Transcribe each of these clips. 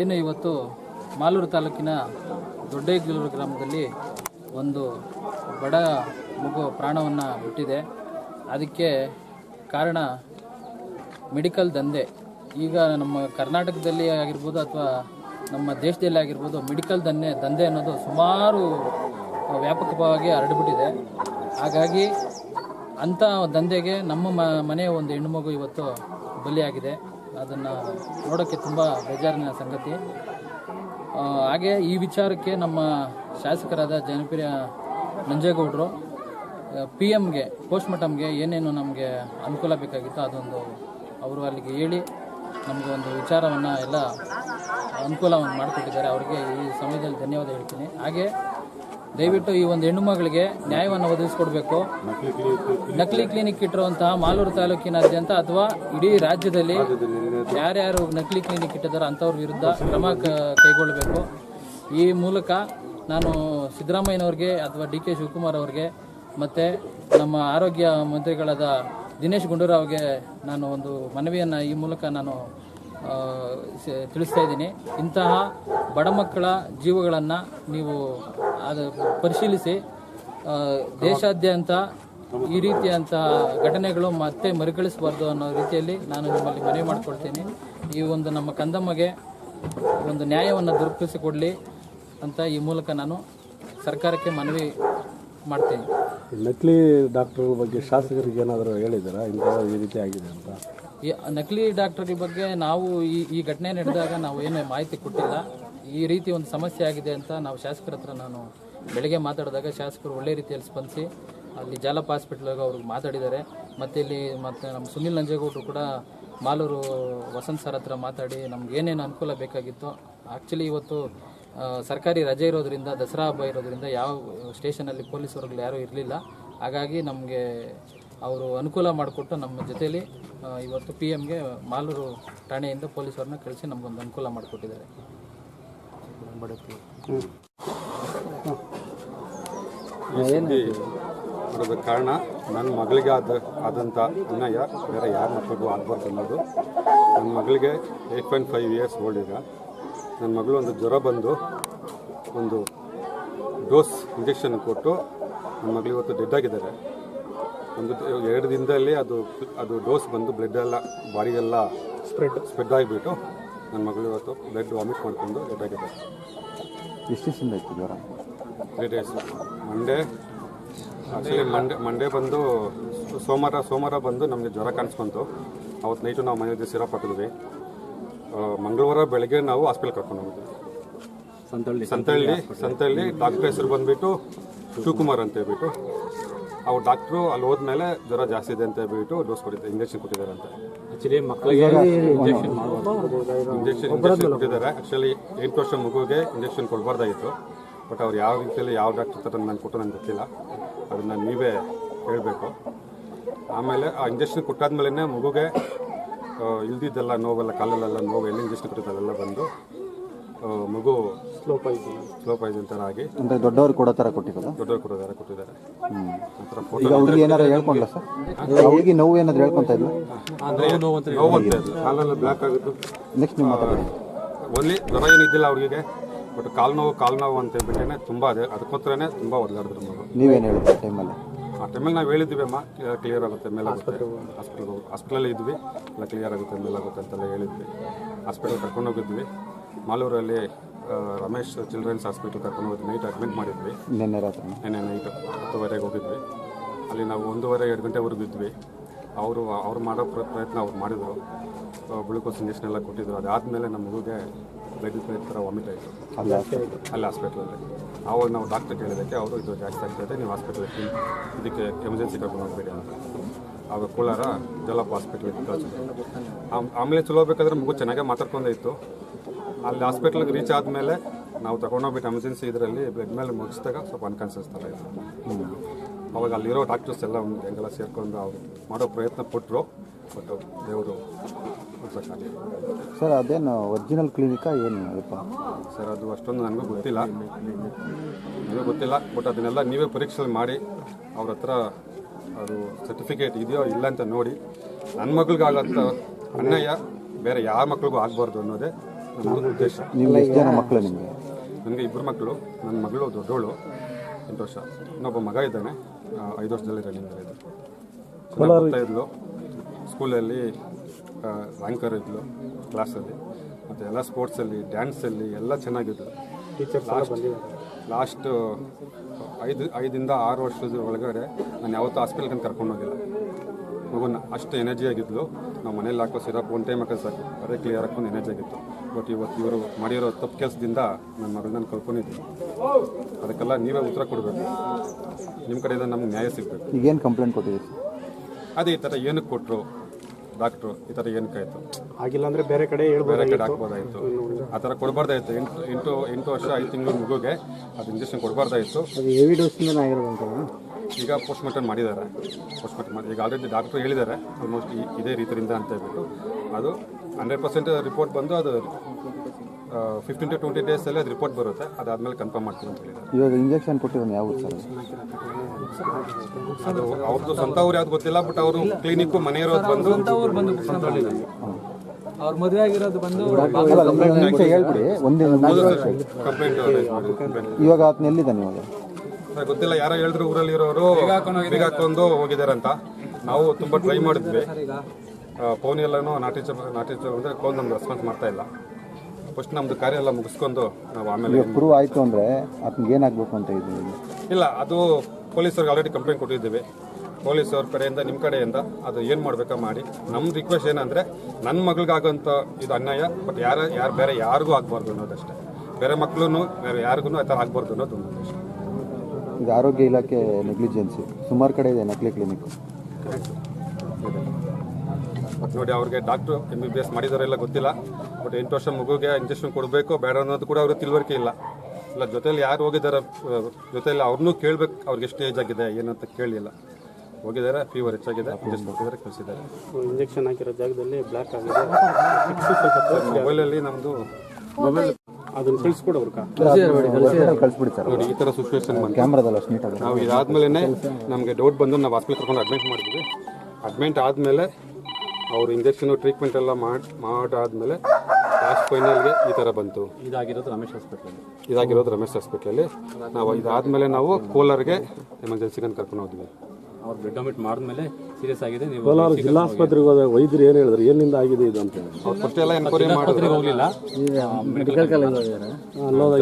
ಏನು ಇವತ್ತು ಮಾಲೂರು ತಾಲೂಕಿನ ದೊಡ್ಡೇಗಲೂರು ಗ್ರಾಮದಲ್ಲಿ ಒಂದು ಬಡ ಮಗು ಪ್ರಾಣವನ್ನು ಬಿಟ್ಟಿದೆ. ಅದಕ್ಕೆ ಕಾರಣ ಮೆಡಿಕಲ್ ದಂಧೆ. ಈಗ ನಮ್ಮ ಕರ್ನಾಟಕದಲ್ಲಿ ಆಗಿರ್ಬೋದು ಅಥವಾ ನಮ್ಮ ದೇಶದಲ್ಲಿ ಆಗಿರ್ಬೋದು ಮೆಡಿಕಲ್ ದಂಧೆ ದಂಧೆ ಅನ್ನೋದು ಸುಮಾರು ವ್ಯಾಪಕವಾಗಿ ಹರಡಿಬಿಟ್ಟಿದೆ. ಹಾಗಾಗಿ ಅಂಥ ದಂಧೆಗೆ ನಮ್ಮ ಮನೆಯ ಒಂದು ಹೆಣ್ಣುಮಗು ಇವತ್ತು ಬಲಿಯಾಗಿದೆ. ಅದನ್ನು ನೋಡೋಕ್ಕೆ ತುಂಬ ಬೇಜಾರಿನ ಸಂಗತಿ. ಹಾಗೆ ಈ ವಿಚಾರಕ್ಕೆ ನಮ್ಮ ಶಾಸಕರಾದ ಜನಪ್ರಿಯ ನಂಜೇಗೌಡರು ಪಿ ಎಮ್ಗೆ ಪೋಸ್ಟ್ಮಾರ್ಟಮ್ಗೆ ಏನೇನು ನಮಗೆ ಅನುಕೂಲ ಬೇಕಾಗಿತ್ತು ಅದೊಂದು ಅವರು ಅಲ್ಲಿಗೆ ಹೇಳಿ ನಮಗೆ ಒಂದು ವಿಚಾರವನ್ನು ಎಲ್ಲ ಅನುಕೂಲವನ್ನು ಮಾಡಿಕೊಟ್ಟಿದ್ದಾರೆ. ಅವರಿಗೆ ಈ ಸಮಯದಲ್ಲಿ ಧನ್ಯವಾದ ಹೇಳ್ತೀನಿ. ಹಾಗೆ ದಯವಿಟ್ಟು ಈ ಒಂದು ಹೆಣ್ಣು ಮಗಳಿಗೆ ನ್ಯಾಯವನ್ನು ಒದಗಿಸ್ಕೊಡ್ಬೇಕು. ನಕಲಿ ಕ್ಲಿನಿಕ್ ಇಟ್ಟಿರುವಂತಹ ಮಾಲೂರು ತಾಲೂಕಿನಾದ್ಯಂತ ಅಥವಾ ಇಡೀ ರಾಜ್ಯದಲ್ಲಿ ಯಾರ್ಯಾರು ನಕಲಿ ಕ್ಲಿನಿಕ್ ಇಟ್ಟಿದ್ದಾರೋ ಅಂಥವ್ರ ವಿರುದ್ಧ ಕ್ರಮ ಕೈಗೊಳ್ಳಬೇಕು. ಈ ಮೂಲಕ ನಾನು ಸಿದ್ದರಾಮಯ್ಯನವ್ರಿಗೆ ಅಥವಾ ಡಿ ಕೆ ಶಿವಕುಮಾರ್ ಅವ್ರಿಗೆ ಮತ್ತು ನಮ್ಮ ಆರೋಗ್ಯ ಮಂತ್ರಿಗಳಾದ ದಿನೇಶ್ ಗುಂಡೂರಾವ್ಗೆ ನಾನು ಒಂದು ಮನವಿಯನ್ನು ಈ ಮೂಲಕ ನಾನು ತಿಳಿಸ್ತಾ ಇದ್ದೀನಿ. ಇಂತಹ ಬಡ ಮಕ್ಕಳ ಜೀವಗಳನ್ನು ನೀವು ಅದು ಪರಿಶೀಲಿಸಿ ದೇಶಾದ್ಯಂತ ಈ ರೀತಿಯಂತಹ ಘಟನೆಗಳು ಮತ್ತೆ ಮರುಕಳಿಸಬಾರ್ದು ಅನ್ನೋ ರೀತಿಯಲ್ಲಿ ನಾನು ನಿಮ್ಮಲ್ಲಿ ಮನವಿ ಮಾಡಿಕೊಳ್ತೀನಿ. ಈ ಒಂದು ನಮ್ಮ ಕಂದಮ್ಮಗೆ ಒಂದು ನ್ಯಾಯವನ್ನು ದೊರಕಿಸಿಕೊಡಲಿ ಅಂತ ಈ ಮೂಲಕ ನಾನು ಸರ್ಕಾರಕ್ಕೆ ಮನವಿ ಮಾಡ್ತೀನಿ. ನಕಲಿ ಡಾಕ್ಟರ್ ಬಗ್ಗೆ ಶಾಸಕರಿಗೆ ಏನಾದರೂ ಹೇಳಿದಾರಾ ಇಂಥ ಈ ರೀತಿ ಆಗಿದೆ ಅಂತ. ಈ ನಕಲಿ ಡಾಕ್ಟರ್ ಬಗ್ಗೆ ನಾವು ಈ ಈ ಘಟನೆ ನಡೆದಾಗ ನಾವು ಏನು ಮಾಹಿತಿ ಕೊಟ್ಟಿಲ್ಲ. ಈ ರೀತಿ ಒಂದು ಸಮಸ್ಯೆ ಆಗಿದೆ ಅಂತ ನಾವು ಶಾಸಕರ ಹತ್ರ ನಾನು ಬೆಳಗ್ಗೆ ಮಾತಾಡಿದಾಗ ಶಾಸಕರು ಒಳ್ಳೆ ರೀತಿಯಲ್ಲಿ ಸ್ಪಂದಿಸಿ, ಅಲ್ಲಿ ಜಾಲಪ್ಪ ಹಾಸ್ಪಿಟ್ಲಾಗ ಅವ್ರಿಗೆ ಮಾತಾಡಿದ್ದಾರೆ. ಮತ್ತು ಇಲ್ಲಿ ಮತ್ತು ನಮ್ಮ ಸುನಿಲ್ ನಂಜೇಗೌಡರು ಕೂಡ ಮಾಲೂರು ವಸಂತ್ ಸರ್ ಹತ್ರ ಮಾತಾಡಿ ನಮ್ಗೆ ಏನೇನು ಅನುಕೂಲ ಬೇಕಾಗಿತ್ತು ಆ್ಯಕ್ಚುಲಿ ಇವತ್ತು ಸರ್ಕಾರಿ ರಜೆ ಇರೋದ್ರಿಂದ, ದಸರಾ ಹಬ್ಬ ಇರೋದ್ರಿಂದ ಯಾವ ಸ್ಟೇಷನಲ್ಲಿ ಪೊಲೀಸ್ ಯಾರೂ ಇರಲಿಲ್ಲ. ಹಾಗಾಗಿ ನಮಗೆ ಅವರು ಅನುಕೂಲ ಮಾಡಿಕೊಟ್ಟು ನಮ್ಮ ಜೊತೆಯಲ್ಲಿ ಇವತ್ತು ಪಿ ಎಮ್ಗೆ ಮಾಲೂರು ಠಾಣೆಯಿಂದ ಪೊಲೀಸರನ್ನ ಕಳಿಸಿ ನಮಗೊಂದು ಅನುಕೂಲ ಮಾಡಿಕೊಟ್ಟಿದ್ದಾರೆ. ಬರೋದಕ್ಕೆ ಕಾರಣ ನನ್ನ ಮಗಳಿಗೆ ಆದ ಆದಂಥ ಅನ್ಯಾಯ ಬೇರೆ ಯಾರ ಮಕ್ಕಳಿಗೂ ಆಗಬಾರ್ದು ಅನ್ನೋದು. ನನ್ನ ಮಗಳಿಗೆ eight point five years old ಈಗ. ನನ್ನ ಮಗಳು ಒಂದು ಜ್ವರ ಬಂದು ಒಂದು ಡೋಸ್ ಇಂಜೆಕ್ಷನ್ ಕೊಟ್ಟು ನನ್ನ ಮಗಳು ಇವತ್ತು ಡೆಡ್ ಆಗಿದ್ದಾರೆ. ಒಂದು ಎರಡು ದಿನದಲ್ಲಿ ಅದು ಅದು ಡೋಸ್ ಬಂದು ಬ್ಲಡ್ ಎಲ್ಲ ಬಾಡಿಗೆಲ್ಲ ಸ್ಪ್ರೆಡ್ ಸ್ಪ್ರೆಡ್ ಆಗಿಬಿಟ್ಟು ನನ್ನ ಮಗಳು ಇವತ್ತು ಬ್ಲಡ್ ವಾಮಿಟ್ ಮಾಡಿಕೊಂಡು ಡೆಡ್ ಆಗಿದ್ದಾರೆ ಎಷ್ಟು ದಿವಸದಿಂದ ಇತ್ತು ಜ್ವರ? Three days Monday actually Monday Monday ಬಂದು ಸೋಮವಾರ ಸೋಮವಾರ ಬಂದು ನಮಗೆ ಜ್ವರ ಕಾಣಿಸ್ಕೊಂತು. ಅವತ್ತು ನೈಟು ನಾವು ಮನೆಯಲ್ಲಿ ಸಿರಪ್ ಹಾಕಿದ್ವಿ. ಮಂಗಳವಾರ ಬೆಳಗ್ಗೆ ನಾವು ಹಾಸ್ಪಿಟ್ಲ್ ಕರ್ಕೊಂಡು ಹೋಗಿದ್ವಿ. ಸಂತಳ್ಳಿ. ಸಂತಳ್ಳಿ ಸಂತಳ್ಳಿ ಡಾಕ್ಟರ್ ಹೆಸರು ಬಂದುಬಿಟ್ಟು ಶಿವಕುಮಾರ್ ಅಂತ ಹೇಳ್ಬಿಟ್ಟು. ಅವ್ರು ಡಾಕ್ಟ್ರು ಅಲ್ಲಿ ಹೋದ್ಮೇಲೆ ಜ್ವರ ಜಾಸ್ತಿ ಇದೆ ಅಂತ ಹೇಳ್ಬಿಟ್ಟು ಡೋಸ್ ಕೊಟ್ಟಿದ್ದಾರೆ ಇಂಜೆಕ್ಷನ್ ಕೊಟ್ಟಿದ್ದಾರೆ ಅಂತ. ಆಕ್ಚುಲಿ ಮಕ್ಕಳಿಗೆ ಇಂಜೆಕ್ಷನ್ ಇಂಜೆಕ್ಷನ್ ಇಂಜೆಕ್ಷನ್ ಕೊಟ್ಟಿದ್ದಾರೆ. ಆ್ಯಕ್ಚುಲಿ ಎಂಟು ವರ್ಷ ಮಗುಗೆ ಇಂಜೆಕ್ಷನ್ ಕೊಡಬಾರ್ದಾಗಿತ್ತು. ಬಟ್ ಅವ್ರು ಯಾವ ರೀತಿಯಲ್ಲಿ ಯಾವ ಡಾಕ್ಟರ್ ಹತ್ರ ನಾನು ಕೊಟ್ಟು ನನಗೆ ಗೊತ್ತಿಲ್ಲ. ಅದನ್ನು ನೀವೇ ಹೇಳಬೇಕು. ಆಮೇಲೆ ಆ ಇಂಜೆಕ್ಷನ್ ಕೊಟ್ಟಾದ್ಮೇಲೆ ಮಗುಗೆ ಇಲ್ದಿದ್ದೆಲ್ಲ ನೋವೆಲ್ಲ ಕಾಲಲ್ಲೆಲ್ಲ ನೋವು ಎಲ್ಲಿ ಇಂಜೆಕ್ಷನ್ ಕೊಟ್ಟಿದ್ದೆಲ್ಲ ಬಂದು ಮಗು ಸ್ಲೋ ಪಾಯ್ಸನ್ ಸ್ಲೋ ಪಾಯ್ಸನ್ ಥರ ಆಗಿ ಅಂದ್ರೆ ದೊಡ್ಡವ್ರಿಗೆ ಕೊಡೋ ತರ ಕೊಟ್ಟಿರೋದ ದೊಡ್ಡವ್ರು ಕೊಡೋ ಥರ ಕೊಟ್ಟಿದ್ದಾರೆ. ಫೋಟೋ ಹುಡುಗಿ ಏನಾರ ಹೇಳ್ಕೊಂಡ್ಲ ಸರ್? ಹುಡುಗಿ ನೋವು ಏನಾದ್ರು ಹೇಳ್ಕೊಂತ ಇದ್ಲ? ನೋವು ಅಂತ ಇತ್ತು ಕಾಲೆಲ್ಲ ಬ್ಲ್ಯಾಕ್ ಆಗಿತ್ತು ನೆಕ್ಸ್ಟ್ ನೀವು ಮಾತಾಡಿ. ಓನ್ಲಿ ಜ್ವರ ಏನಿದ್ದಿಲ್ಲ ಅವ್ರಿಗೆ ಬಟ್ ಕಾಲು ನೋವು ಕಾಲು ನೋವು ಅಂತ ಹೇಳ್ಬಿಟ್ಟೇನೆ ತುಂಬ ಅದೇ. ಅದಕ್ಕೋಸ್ಕರನೇ ತುಂಬ ಒದ್ದಾಡಿದ್ರು ಮಗು. ನೀವೇನು ಹೇಳಿದ್ರಿ ಟೈಮಲ್ಲಿ ಆ ಟೈಮಲ್ಲಿ ನಾವು ಹೇಳಿದ್ವಿ ಅಮ್ಮ. ಕ್ಲಿಯರ್ ಆಗುತ್ತೆ ಮೇಲಾಗುತ್ತೆ ಹಾಸ್ಪಿಟಲ್ ಹಾಸ್ಪಿಟಲಲ್ಲಿ ಇದ್ವಿ. ಎಲ್ಲ ಕ್ಲಿಯರ್ ಆಗುತ್ತೆ ಮೇಲಾಗುತ್ತೆ ಅಂತೆಲ್ಲ ಹೇಳಿದ್ವಿ. ಹಾಸ್ಪಿಟಲ್ ಕರ್ಕೊಂಡು ಹೋಗಿದ್ವಿ. ಮಾಲೂರಲ್ಲಿ ರಮೇಶ್ ಚಿಲ್ಡ್ರನ್ಸ್ ಹಾಸ್ಪಿಟಲ್ ಕರ್ಕೊಂಡು ಹೋಗಿ ನೈಟ್ ಅಡ್ಮಿಟ್ ಮಾಡಿದ್ವಿ. ನಿನ್ನೆ ರಾತ್ರಿ. ನೆನ್ನೆ ನೈಟ್ ಹತ್ತುವರೆಗೆ ಹೋಗಿದ್ವಿ. ಅಲ್ಲಿ ನಾವು ಒಂದೂವರೆ ಎರಡು ಗಂಟೆವರೆಗೂ ಇದ್ವಿ. ಅವರು ಅವ್ರು ಮಾಡೋ ಪ್ರ- ಪ್ರಯತ್ನ ಅವ್ರು ಮಾಡಿದರು. ಗ್ಲುಕೋಸ್ ಇಂಜೆಕ್ಷನ್ ಎಲ್ಲ ಕೊಟ್ಟಿದ್ರು. ಅದಾದಮೇಲೆ ನಮ್ಮ ಮಗುಗೆ ಬ್ಲಡ್ ಬ್ಲಡ್ ಥರ ವಾಮಿಟ್ ಆಯಿತು. ಅಲ್ಲಿ ಅಲ್ಲಿ ಹಾಸ್ಪಿಟ್ಲಲ್ಲಿ. ಆವಾಗ ನಾವು ಡಾಕ್ಟರ್ ಕೇಳಿದ್ದಕ್ಕೆ ಅವರು ಇದು ಜಾಸ್ತಿ ಆಗ್ತದೆ ನೀವು ಹಾಸ್ಪಿಟ್ಲಿಗೆ ಇದಕ್ಕೆ ಎಮರ್ಜೆನ್ಸಿ ಕರ್ಕೊಂಡು ಹೋಗ್ಬೇಡಿ ಅಂತ. ಆವಾಗ ಕೋಲಾರ ಜಲಪ್ ಹಾಸ್ಪಿಟ್ಲಿಗೆ ಕಳಿಸಿದ್ರು ಆಮೇಲೆ ಚಲೋ ಬೇಕಾದ್ರೆ ಮಗು ಚೆನ್ನಾಗೇ ಮಾತಾಡ್ಕೊಂಡೇ ಇತ್ತು. ಅಲ್ಲಿ ಹಾಸ್ಪಿಟ್ಲಿಗೆ ರೀಚ್ ಆದಮೇಲೆ ನಾವು ತಗೊಂಡೋಗ್ಬಿಟ್ಟು ಎಮರ್ಜೆನ್ಸಿ ಇದರಲ್ಲಿ ಬೆಡ್ ಮೇಲೆ ಮುಗಿಸಿದಾಗ ಸ್ವಲ್ಪ ಅನ್ಕಾನ್ಸಿಯಸ್ ಥರ ಇತ್ತು. ಅವಾಗ ಅಲ್ಲಿರೋ ಡಾಕ್ಟರ್ಸ್ ಎಲ್ಲ ಒಂದು ಹೆಂಗೆಲ್ಲ ಸೇರ್ಕೊಂಡು ಅವ್ರು ಮಾಡೋ ಪ್ರಯತ್ನ ಕೊಟ್ಟರು ಬಟ್ ದೇವರು ಸರ್ ಅದೇನು ಒರಿಜಿನಲ್ ಕ್ಲಿನಿಕಾ ಏನು ಸರ್ ಅದು ಅಷ್ಟೊಂದು ನನಗೂ ಗೊತ್ತಿಲ್ಲ. ನನಗೂ ಗೊತ್ತಿಲ್ಲ ಬಟ್ ಅದನ್ನೆಲ್ಲ ನೀವೇ ಪರೀಕ್ಷೆ ಮಾಡಿ ಅವ್ರ ಹತ್ರ ಅದು ಸರ್ಟಿಫಿಕೇಟ್ ಇದೆಯೋ ಇಲ್ಲ ಅಂತ ನೋಡಿ. ನನ್ನ ಮಗಳಿಗಾಗತ್ತ ಅನ್ಯಾಯ ಬೇರೆ ಯಾವ ಮಕ್ಳಿಗೂ ಆಗಬಾರ್ದು ಅನ್ನೋದೇ ನನ್ನ ಉದ್ದೇಶ. ನೀವು ಎಷ್ಟು ಜನ ಮಕ್ಕಳು ನಿಮಗೆ? ನನಗೆ ಇಬ್ಬರು ಮಕ್ಕಳು. ನನ್ನ ಮಗಳು ದೊಡ್ಡವಳು. ಎಂಟು ವರ್ಷ. ಇನ್ನೊಬ್ಬ ಮಗ ಇದ್ದಾನೆ. ಐದು ವರ್ಷದಲ್ಲಿ ರನ್ನಿಂಗ್ ಇದೆ ಇದ್ಲು. ಸ್ಕೂಲಲ್ಲಿ ರ್ಯಾಂಕರ್ ಇದ್ಲು ಕ್ಲಾಸಲ್ಲಿ ಮತ್ತು ಎಲ್ಲ ಸ್ಪೋರ್ಟ್ಸಲ್ಲಿ ಡ್ಯಾನ್ಸಲ್ಲಿ ಎಲ್ಲ ಚೆನ್ನಾಗಿದ್ಲು. ಲಾಸ್ಟ್ ಐದು ಐದಿಂದ ಆರು ವರ್ಷದ ಒಳಗಡೆ ನಾನು ಯಾವತ್ತೂ ಹಾಸ್ಪಿಟಲ್ಗೆ ಕರ್ಕೊಂಡು ಹೋಗಿಲ್ಲ. ಮಗುನ ಅಷ್ಟು ಎನರ್ಜಿ ಆಗಿದ್ಲು. ನಾವು ಮನೇಲಿ ಹಾಕೋ ಸಿರಪ್ ಒನ್ ಟೈಮ್ ಹಾಕೋದು ಸಾಕು. ಅದೇ ಕ್ಲಿಯರ್ ಹಾಕೊಂಡು ಎನರ್ಜಿ ಆಗಿತ್ತು. ಬಟ್ ಇವತ್ತು ಇವರು ಮಾಡಿರೋ ತಪ್ಪು ಕೆಲಸದಿಂದ ನನ್ನ ಮಗಳನ್ನ ನಾನು ಕಳ್ಕೊಂಡಿದ್ದೀನಿ ಅದಕ್ಕೆಲ್ಲ ನೀವೇ ಉತ್ತರ ಕೊಡಬೇಕು. ನಿಮ್ಮ ಕಡೆಯಿಂದ ನಮ್ಗೆ ನ್ಯಾಯ ಸಿಗಬೇಕು. ಈಗೇನು ಕಂಪ್ಲೇಂಟ್ ಕೊಟ್ಟಿದ್ದೀರಿ? ಅದೇ ಈ ಥರ ಏನಕ್ಕೆ ಕೊಟ್ಟರು ಡಾಕ್ಟ್ರು ಈ ಥರ ಏನಕ್ಕೆ ಆಯಿತು ಆಗಿಲ್ಲ ಅಂದರೆ ಬೇರೆ ಕಡೆ ಬೇರೆ ಕಡೆ ಹಾಕ್ಬೋದಾಯಿತು ಆ ಥರ ಕೊಡಬಾರ್ದಾಯಿತು ಎಂಟು ಎಂಟು ಎಂಟು ವರ್ಷ ಐದು ತಿಂಗಳು ಮಗುಗೆ ಅದು ಇಂಜೆಕ್ಷನ್ ಕೊಡಬಾರ್ದಾಯಿತ್ತು ಅದು ಹೆವಿ ಡೋಸ್ನಿಂದ ಆಗಿರೋದಂತ ಈಗ ಪೋಸ್ಟ್ ಮಾರ್ಟಮ್ ಮಾಡಿದ್ದಾರೆ. ಪೋಸ್ಟ್ ಮಾರ್ಟಮ್ ಮಾಡಿ ಈಗ ಆಲ್ರೆಡಿ ಡಾಕ್ಟ್ರು ಹೇಳಿದ್ದಾರೆ. ಆಲ್ಮೋಸ್ಟ್ ಇದೇ ರೀತಿಯಿಂದ ಅಂತ ಹೇಳ್ಬಿಟ್ಟು. ಅದು ಹಂಡ್ರೆಡ್ ಪರ್ಸೆಂಟ್ ರಿಪೋರ್ಟ್ ಬಂದು ಅದು ಫಿಫ್ಟೀನ್ ಟು ಟ್ವೆಂಟಿ ಡೇಸಲ್ಲಿ ಅದು ರಿಪೋರ್ಟ್ ಬರುತ್ತೆ. ಅದಾದಮೇಲೆ ಕನ್ಫರ್ಮ್ ಮಾಡ್ತೀನಿ ಅಂತ ಹೇಳಿದ್ದಾರೆ. ಇವಾಗ ಇಂಜೆಕ್ಷನ್ ಕೊಟ್ಟಿದ್ದಾನೆ ಯಾವ ಸರ್? ಅದು ಅವ್ರದ್ದು ಸ್ವಂತ ಊರು ಯಾವ್ದು ಗೊತ್ತಿಲ್ಲ ಬಟ್ ಅವರು ಕ್ಲಿನಿಕ್ ಮನೆ ಬಂದು ಅವ್ರು ಬಂದು ಅವ್ರ ಮದುವೆ ಆಗಿರೋದು ಬಂದು ಹೇಳ್ಬಿಡಿ ಒಂದೇ ಕಂಪ್ಲೇಂಟ್ ಕಂಪ್ಲೇಂಟ್ ಇವಾಗ ಆತನ ಎಲ್ಲಿದ್ದಾನೆ ಇವಾಗ? ಗೊತ್ತಿಲ್ಲ ಯಾರೋ ಹೇಳಿದ್ರು ಊರಲ್ಲಿ ಇರೋರು ಬೀಗ ಹಾಕೊಂಡು ಹೋಗಿದ್ದಾರೆ. ಅಂತ ನಾವು ತುಂಬಾ ಟ್ರೈ ಮಾಡಿದ್ವಿ. ಫೋನ್ ಎಲ್ಲನೂ ನಾಟಿ ನಾಟಿ ಚ ಅಂದರೆ ಫೋನ್ ನಮ್ಗೆ ರೆಸ್ಪಾನ್ಸ್ ಮಾಡ್ತಾ ಇಲ್ಲ. ಫಸ್ಟ್ ನಮ್ದು ಕಾರ್ಯ ಎಲ್ಲ ಮುಗಿಸ್ಕೊಂಡು ನಾವು ಆಮೇಲೆ ಪ್ರೂವ್ ಆಯಿತು ಅಂದರೆ ಆತನಿಗೆ ಏನಾಗಬೇಕು ಅಂತ ಇದ್ದೀವಿ ಇಲ್ಲ ಅದು ಪೊಲೀಸರಿಗೆ ಆಲ್ರೆಡಿ ಕಂಪ್ಲೇಂಟ್ ಕೊಟ್ಟಿದ್ದೀವಿ. ಪೊಲೀಸವ್ರ ಕಡೆಯಿಂದ ನಿಮ್ಮ ಕಡೆಯಿಂದ ಅದು ಏನು ಮಾಡಬೇಕಾ ಮಾಡಿ. ನಮ್ಮ ರಿಕ್ವೆಸ್ಟ್ ಏನಂದರೆ ನನ್ನ ಮಗಳಿಗಾಗೋಂಥ ಇದು ಅನ್ಯಾಯ ಬಟ್ ಯಾರು ಯಾರು ಬೇರೆ ಯಾರಿಗೂ ಆಗಬಾರ್ದು ಅನ್ನೋದಷ್ಟೇ. ಬೇರೆ ಮಕ್ಕಳು ಬೇರೆ ಯಾರಿಗೂ ಆ ಥರ ಆಗಬಾರ್ದು ಅನ್ನೋದು ಒಂದು ಅಷ್ಟೇ ಇದು ಆರೋಗ್ಯ ಇಲಾಖೆ ನೆಗ್ಲಿಜೆನ್ಸಿ ಸುಮಾರು ಕಡೆ ಇದೆ ನಕಲಿ ಕ್ಲಿನಿಕ್ ನೋಡಿ ಅವ್ರಿಗೆ doctor M B B S ಮಾಡಿದಾರೆಲ್ಲ ಗೊತ್ತಿಲ್ಲ. ಬಟ್ ಎಂಟು ವರ್ಷ ಮಗುಗೆ ಇಂಜೆಕ್ಷನ್ ಕೊಡಬೇಕು ಬೇಡ ಅನ್ನೋದು ಕೂಡ ಅವ್ರಿಗೆ ತಿಳುವಳಿಕೆ ಇಲ್ಲ. ಇಲ್ಲ ಜೊತೆಯಲ್ಲಿ ಯಾರು ಹೋಗಿದ್ದಾರೆ ಜೊತೆಯಲ್ಲಿ ಅವ್ರನ್ನೂ ಕೇಳಬೇಕು ಅವ್ರಿಗೆ ಎಷ್ಟು ಏಜ್ ಆಗಿದೆ ಏನಂತ ಕೇಳಿಲ್ಲ ಹೋಗಿದ್ದಾರೆ ಫೀವರ್ ಹೆಚ್ಚಾಗಿದೆ ಇಂಜೆಕ್ಷನ್ ಕೊಟ್ಟಿದ್ದಾರೆ ಕಳಿಸಿದ್ದಾರೆ. ಇಂಜೆಕ್ಷನ್ ಹಾಕಿರೋ ಜಾಗದಲ್ಲಿ ಬ್ಲ್ಯಾಕ್ ಆಗಿದೆ. ಮೊಬೈಲಲ್ಲಿ ನಮ್ಮದು ಅದನ್ನ ಕಳಿಸ್ಕೊಡೋರ್ಕ ಕಳಿಸ್ಬಿಡಿ ಸರ್. ನೋಡಿ ಈ ಥರ ಸಿಚುವೇಶನ್ ಬಂತು. ಕ್ಯಾಮ್ರಾದಲ್ಲಿ ಅಷ್ಟು ನೀಟಾಗಿ ನಾವು ಇದಾದ್ಮೇಲೆ ನಮಗೆ ಡೌಟ್ ಬಂದು ನಾವು ಹಾಸ್ಪಿಟಲ್ ಕರ್ಕೊಂಡು ಅಡ್ಮಿಟ್ ಮಾಡಿದ್ವಿ. ಅಡ್ಮಿಟ್ ಆದಮೇಲೆ ಅವ್ರ ಇಂಜೆಕ್ಷನು ಟ್ರೀಟ್ಮೆಂಟ್ ಎಲ್ಲ ಮಾಡಿ ಮಾಡಾದ್ಮೇಲೆ ಲಾಸ್ಟ್ ಫೈನಲ್ಗೆ ಈ ಥರ ಬಂತು. ಇದಾಗಿರೋದು ರಮೇಶ್ ಹಾಸ್ಪಿಟಲ್ ಇದಾಗಿರೋದು ರಮೇಶ್ ಹಾಸ್ಪಿಟ್ಲಲ್ಲಿ ನಾವು ಇದಾದ್ಮೇಲೆ ನಾವು ಕೋಲಾರ್ಗೆ ಎಮರ್ಜೆನ್ಸಿಗೆ ಕರ್ಕೊಂಡು ಹೋದ್ವಿ. ಅವ್ರು ಬ್ಲಡ್ ಅಮಿಟ್ ಮಾಡಿದ್ಮೇಲೆ ಸೀರಿಯಸ್ ಆಗಿದೆ ನೀವು ಕೋಲಾರ ಜಿಲ್ಲಾಸ್ಪತ್ರೆಗೆ ಹೋದಾಗ ವೈದ್ಯರು ಏನು ಹೇಳಿದ್ರು? ಏನಿಂದ ಆಗಿದೆ ಇದು ಅಂತ ಹೇಳಿ. ಅವ್ರು ಫಸ್ಟ್ ಎಲ್ಲ ಎನ್ಕ್ವೈರಿ ಮಾಡಿದ್ರು. ಹೋಗ್ಲಿಲ್ಲ. ಮೆಡಿಕಲ್ ಕಾಲೇಜ್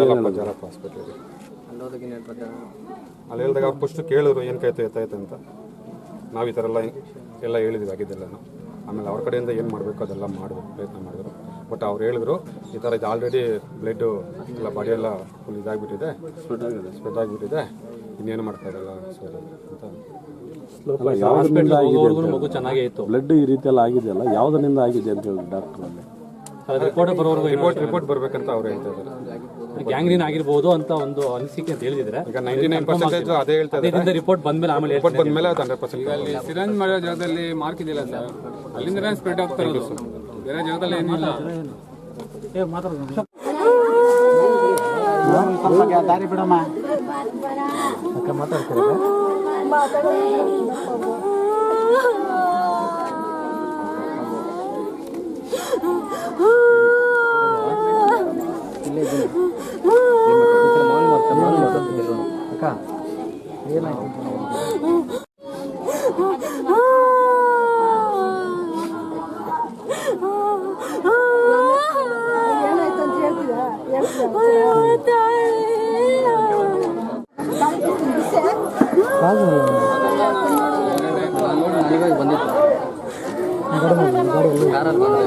ಜಲಪ್ಪ ಜಲಪ್ಪ ಹಾಸ್ಪಿಟ್ಲಿಗೆ ಅಲ್ಲಿ. ಹೇಳಿದಾಗ ಅವ್ರು ಫಸ್ಟ್ ಕೇಳಿದ್ರು ಏನು ಕೈತೆ ಎತ್ತಾಯ್ತು ಅಂತ. ನಾವು ಈ ಥರ ಎಲ್ಲ ಎಲ್ಲ ಹೇಳಿದ್ವಿ ಆಗಿದ್ದೆಲ್ಲ ಆಮೇಲೆ ಅವ್ರ ಕಡೆಯಿಂದ ಏನು ಮಾಡಬೇಕು ಅದೆಲ್ಲ ಮಾಡಬೇಕು ಪ್ರಯತ್ನ ಮಾಡಿದ್ರು. ಬಟ್ ಅವ್ರು ಹೇಳಿದ್ರು ಈ ಥರ ಇದು ಆಲ್ರೆಡಿ ಬ್ಲಡ್ಡು ಎಲ್ಲ ಬಾಡಿ ಎಲ್ಲ ಫುಲ್ ಇದಾಗಿಬಿಟ್ಟಿದೆ. ಸ್ಪ್ರೆಡ್ ಆಗಿಬಿಟ್ಟಿದೆ. ಇನ್ನೇನು ಮಾಡ್ತಾಯಿದ್ದಲ್ಲ ಸರ್ ಅಂತ. ಯಾವ್ದರಿಂದ ಹೋಗೋರ್ಗು ಮಗು ಚೆನ್ನಾಗೇ ಇತ್ತು. ಬ್ಲಡ್ ಈ ರೀತಿ ಎಲ್ಲ ಆಗಿದೆಯಲ್ಲ ಯಾವ್ದರಿಂದ ಆಗಿದೆ ಅಂತ ಹೇಳಿ ಡಾಕ್ಟರ್ ಅಲ್ಲಿ. ರಿಪೋರ್ಟ್ ಬರೋವರೆಗೂ ರಿಪೋರ್ಟ್ ರಿಪೋರ್ಟ್ ಬರ್ಬೇಕಂತ ಅವ್ರು ಹೇಳ್ತಾ ಇದ್ದಾರೆ. ಗ್ಯಾಂಗ್ರೀನ್ ಆಗಿರ್ಬೋದು ಅಂತ ಒಂದು ಅನಿಸಿಕೆ ಅಂತ ಹೇಳಿದ್ರೆ ಈಗ ನೈಂಟಿ ನೈನ್ ಪರ್ಸೆಂಟೇಜ್ ಅದೇ ಹೇಳ್ತಾ ಇದ್ದಾರೆ. ರಿಪೋರ್ಟ್ ಬಂದ್ಮೇಲೆ ಆಮೇಲೆ ರಿಪೋರ್ಟ್ ಬಂದ್ಮೇಲೆ ಅದು ಹಂಡ್ರೆಡ್ ಪರ್ಸೆಂಟ್ ಸಿರಂಜ್ ಮಾಡೋ ಜಾಗದಲ್ಲಿ ಮಾರ್ಕ್ ಇದೆಯಲ್ಲ ಸರ್ ಅಲ್ಲಿಂದನೇ ಸ್ಪ್ರೆಡ್ ಆಗ್ತಾ ಇರೋದು? ಬೇರೆ ಜಾಗದಲ್ಲಿ ಏನಿಲ್ಲ? ದಾರಿ ಬಿಡಮ್ಮ. 妈，再给你一个。ಇವಾಗ ಬಂದಿತ್ತು ಕಾರಲ್ಲಿ ಬಂದ್ರೆ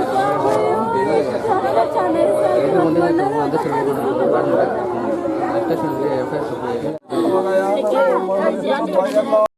ಇದು ಬಂದಿದ್ದು ಅಧ್ಯಕ್ಷ ಅಧ್ಯಕ್ಷನಿಗೆ ಎಫ್ ಐ ಆರ್